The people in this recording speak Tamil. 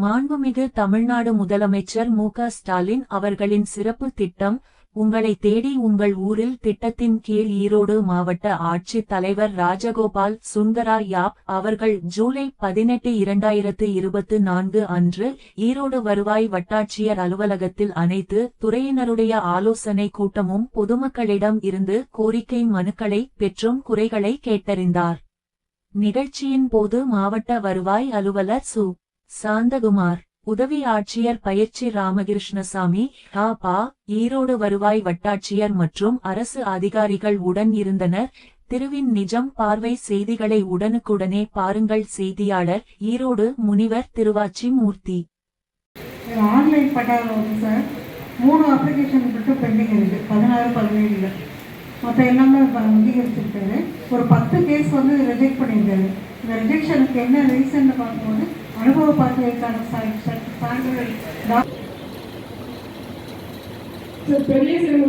மாண்புமிகு தமிழ்நாடு முதலமைச்சர் மு க ஸ்டாலின் அவர்களின் சிறப்பு திட்டம் உங்களை தேடி உங்கள் ஊரில் திட்டத்தின் கீழ் ஈரோடு மாவட்ட ஆட்சித் தலைவர் ராஜகோபால் சுந்தரா யாப் அவர்கள் ஜூலை பதினெட்டு இரண்டாயிரத்து இருபத்து நான்கு அன்று ஈரோடு வருவாய் வட்டாட்சியர் அலுவலகத்தில் அனைத்து துறையினருடைய ஆலோசனை கூட்டமும் பொதுமக்களிடம் இருந்து கோரிக்கை மனுக்களை பெற்றும் குறைகளை கேட்டறிந்தார். நிகழ்ச்சியின் போது மாவட்ட வருவாய் அலுவலர் சு. சாந்தகுமார் உதவி ஆட்சியர் பயிற்சி ராமகிருஷ்ணசாமி ஹா பா ஈரோடு வருவாய் வட்டாட்சியர் மற்றும் அரசு அதிகாரிகள் உடன் இருந்தனர். திருவின் நிஜம் பார்வை செய்திகளை உடனுக்குடனே பாருங்கள். செய்தியாளர் ஈரோடு முனிவர் திருவாச்சி மூர்த்தி ஆன்லைன் பட்டாளம் சார். மூணு அப்ளிகேஷன் மட்டும் பெண்டிங் இருக்கு. பதினாறு பதினேழு. மற்ற எல்லாமே அங்கீகரிச்சிருக்காரு. ஒரு பத்து கேஸ் வந்து ரிஜெக்ட் பண்ணியிருக்காரு. இந்த ரிஜெக்ஷனுக்கு என்ன ரீசன் பார்க்கும்போது அனுபவ பார்வைக்கான சான்றிதழ் பெரிய சிறப்பு